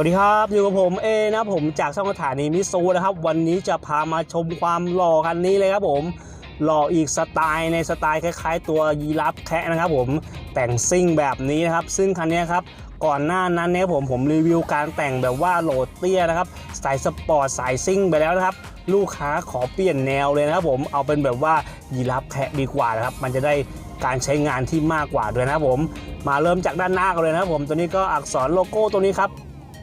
วัสดีครับ อยู่กับผมเอนะผมจากช่องสถานีมิซูนะครับ วันนี้จะพามาชมความหล่อคันนี้เลยครับผม หล่ออีกสไตล์ในสไตล์คล้าย ๆ ตัวยีราฟแคะนะครับผมแต่งซิ่งแบบนี้นะครับ ซึ่งคันนี้ครับก่อนหน้านั้นเนี่ยผมผมรีวิวการแต่งแบบว่าโหลดเตี้ยนะครับสายสปอร์ตสายซิ่งไปแล้วนะครับ ลูกค้าขอเปลี่ยนแนวเลยนะครับผมเอาเป็นแบบว่ายีราฟแคะดีกว่านะครับ มันจะได้การใช้งานที่มากกว่าด้วยนะครับผม มาเริ่มจากด้านหน้ากันเลยนะครับผมตัวนี้ก็อักษรโลโก้ตัวนี้ครับ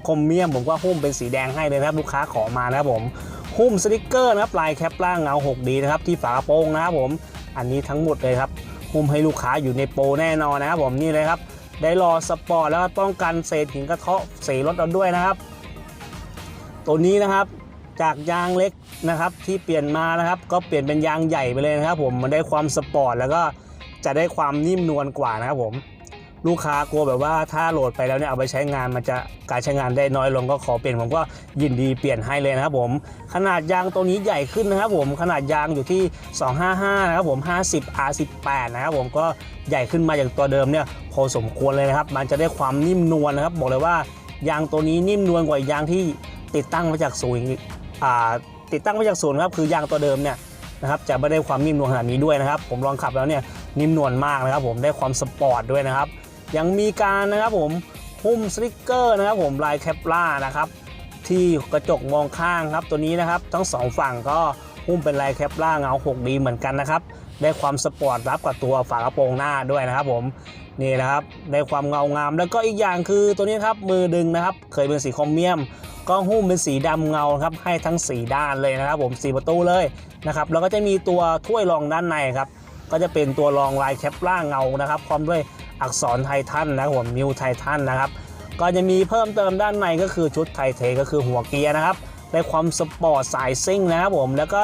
คมเมียมผมก็หุ้มเป็นสีแดงให้เลยนะครับลูกค้าขอมานะครับผมหุ้มสติกเกอร์นะครับลายแคปล่างเงา 6D นะครับที่ฝากระโปรงนะครับผมอันนี้ทั้งหมดเลยครับหุ้มให้ลูกค้าอยู่ในโปรแน่นอนนะครับผมนี่เลยครับได้รอสปอร์ตแล้วก็ป้องกันเศษหินกระเทาะสีรถเราด้วยนะครับ ตัวนี้นะครับจากยางเล็กนะครับที่เปลี่ยนมานะครับ ก็เปลี่ยนเป็นยางใหญ่ไปเลยนะครับ ผมมันได้ความสปอร์ตแล้วก็จะได้ความนิ่มนวลกว่านะครับผม ลูกค้ากลัวแบบว่าถ้าโหลดไปแล้วเนี่ยเอาไปใช้งานมันจะการใช้งานได้น้อยลงก็ขอเปลี่ยนผมก็ยินดีเปลี่ยนให้เลยนะครับผม ขนาดยางตัวนี้ใหญ่ขึ้นนะครับผมขนาดยางอยู่ที่ 255 นะครับผม 50 R18 นะครับผมก็ใหญ่ขึ้นมาจากตัวเดิมเนี่ยพอสมควรเลยนะครับ มันจะได้ความนิ่มนวลนะครับ บอกเลยว่ายางตัวนี้นิ่มนวลกว่ายางที่ติดตั้งมาจากศูนย์อ่าติดตั้งมาจากศูนย์ครับคือยางตัวเดิมเนี่ยนะครับจะไม่ได้ความนิ่มนวลขนาดนี้ด้วยนะครับ ผมลองขับแล้วเนี่ยนิ่มนวลมากนะครับ ผมได้ความสปอร์ตด้วยนะครับ ยังมีการนะครับผมหุ้มสติกเกอร์นะครับผมลายแคปล่านะครับที่กระจกมองข้างครับตัวนี้นะครับ ทั้งสองฝั่งก็หุ้มเป็นลายแคปล่าเงา 6D เหมือนกันนะครับ ได้ความสปอร์ตรับกับตัวฝากระโปรงหน้าด้วยนะครับผมนี่นะครับได้ความเงางาม แล้วก็อีกอย่างคือตัวนี้ครับมือดึงนะครับ เคยเป็นสีคอมเมียม ก็หุ้มเป็นสีดำเงาครับให้ทั้งสีด้านเลยนะครับ ผมสีประตูเลยนะครับแล้วก็จะมีตัวถ้วยรองด้านในครับก็จะเป็นตัวรองลายแคปล่าเงานะครับพร้อมด้วย อักษรไททันนะครับผมนิวไททันนะครับก็จะมีเพิ่มเติมด้านในก็คือชุดไทเทก็คือหัวเกียร์นะครับได้ความสปอร์ตสายซิ่งนะครับผมแล้วก็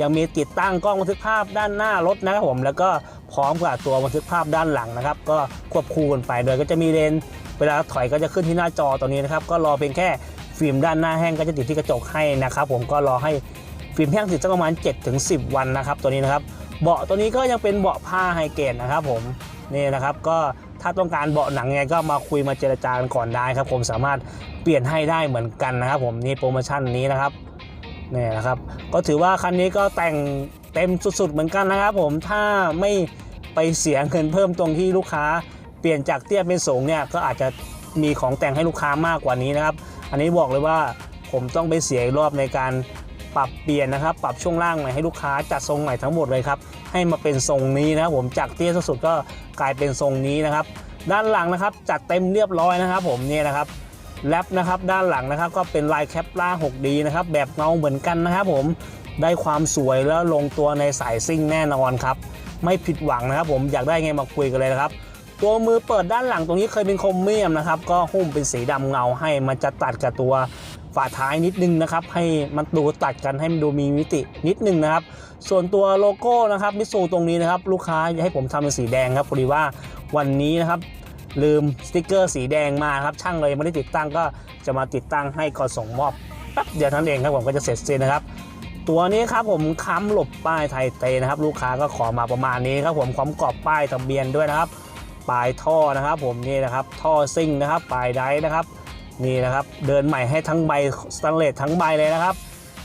ยังมีติดตั้งกล้องบันทึกภาพด้านหน้ารถนะครับผมแล้วก็พร้อมกับตัวบันทึกภาพด้านหลังนะครับ ก็ควบคู่กันไปโดยก็จะมีเลนเวลาถอยก็จะขึ้นที่หน้าจอตัวนี้นะครับ ก็รอเพียงแค่ฟิล์มด้านหน้าแห้งก็จะติดที่กระจกให้นะครับผมก็รอให้ฟิล์มแห้งติดสักประมาณ 7-10 วันนะครับ ตัวนี้นะครับ เบาะตัวนี้ก็ยังเป็นเบาะผ้าไฮเกรดนะครับผม นี่นะครับก็ถ้าต้องการเบาะหนังไงก็มาคุยมาเจรจากันก่อนได้ครับ ผมสามารถเปลี่ยนให้ได้เหมือนกันนะครับ ผมนี่โปรโมชั่นนี้นะครับนี่นะครับ ก็ถือว่าคันนี้ก็แต่งเต็มสุดๆเหมือนกันนะครับ ผมถ้าไม่ไปเสียเงินเพิ่มตรงที่ลูกค้า เปลี่ยนจากเตี้ยเป็นสูงเนี่ยก็อาจจะมีของแต่งให้ลูกค้ามากกว่านี้นะครับ อันนี้บอกเลยว่าผมต้องไปเสียอีกรอบในการ ปรับเปลี่ยนนะครับ ปรับช่วงล่างใหม่ให้ลูกค้าจัดทรงใหม่ทั้งหมดเลยครับ ให้มาเป็นทรงนี้นะครับผมจากเตี้ยสุดก็กลายเป็นทรงนี้นะครับ ด้านหลังนะครับจัดเต็มเรียบร้อยนะครับ ผมนี่นะครับแรปนะครับด้านหลังนะครับก็เป็นลายแคปล่า 6D นะครับแบบเงาเหมือนกันนะครับผมได้ความสวยแล้วลงตัวในสายซิ่งแน่นอนครับ ไม่ผิดหวังนะครับ ผมอยากได้ไงมาคุยกันเลยนะครับ ตัวมือเปิดด้านหลังตรงนี้เคยเป็นคมเมียมนะครับ ก็หุ้มเป็นสีดำเงาให้มันจะตัดกับตัว ฝาท้ายนิดนึงนะครับ ให้มันดูตัดกันให้มันดูมีมิตินิดนึงนะครับ ส่วนตัวโลโก้นะครับมิสูตรงนี้นะครับ ลูกค้าให้ผมทำเป็นสีแดงครับพอดีว่าวันนี้นะครับลืมสติกเกอร์สีแดงมาครับช่างเลยไม่ได้ติดตั้งก็จะมาติดตั้งให้ก่อนส่งมอบแป๊บเดียวเท่านั้นเองครับผมก็จะเสร็จสิ้นนะครับ ตัวนี้ครับผมค้ำหลบป้ายไทยเตนะครับ ลูกค้าก็ขอมาประมาณนี้ครับผมพร้อมกรอบป้ายทะเบียนด้วยนะครับปลายท่อนะครับ ผมนี่นะครับท่อซิ่งนะครับปลายไดนะครับ นี่นะครับเดินใหม่ให้ทั้งใบสแตนเลสทั้งใบเลยนะครับ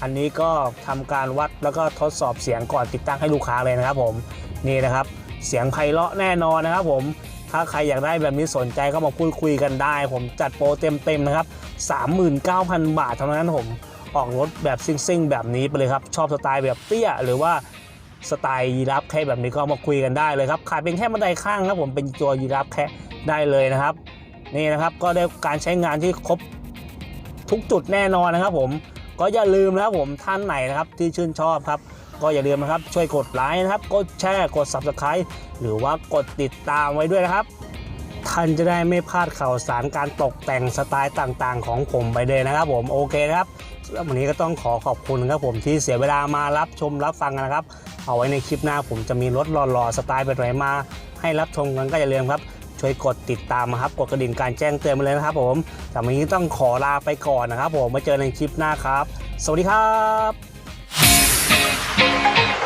อันนี้ก็ทำการวัดแล้วก็ทดสอบเสียงก่อนติดตั้งให้ลูกค้าเลยนะครับผมนี่นะครับ เสียงไพเราะแน่นอนนะครับผมถ้าใครอยากได้แบบนี้สนใจก็มาพูดคุยกันได้ ผมจัดโปรเต็มๆนะครับ 39,000 บาทเท่านั้นผมออกรถแบบซิ่งๆ แบบนี้ไปเลยครับ ชอบสไตล์แบบเตี้ย หรือว่าสไตล์ยีราฟแค่แบบนี้ก็มาคุยกันได้เลยครับขายเป็นแค่บันไดข้างครับผมเป็นตัวยีราฟแค่ได้เลยนะครับ นี่นะครับก็ได้การใช้งานที่ครบทุกจุดแน่นอนนะครับ ผมก็อย่าลืมนะครับผมท่านไหนนะครับที่ชื่นชอบครับ ก็อย่าลืมนะครับช่วยกดไลค์นะครับ กดแชร์กด Subscribe หรือว่ากดติดตามไว้ด้วยนะครับ ท่านจะได้ไม่พลาดข่าวสารการตกแต่งสไตล์ต่างๆ ของผมไปเลยนะครับ ผมโอเคนะครับสำหรับวันนี้ก็ต้องขอขอบคุณครับผมที่เสียเวลามารับชมรับฟังกันนะครับ เอาไว้ในคลิปหน้าผมจะมีรถหล่อๆสไตล์แบบไหนมา ให้รับชมกันก็อย่าลืมครับ ช่วยกดติดตามนะครับกดกระดิ่งการแจ้งเตือนมาเลยนะครับผมแต่วันนี้ต้องขอลาไปก่อนนะครับผมมาเจอในคลิปหน้าครับ สวัสดีครับ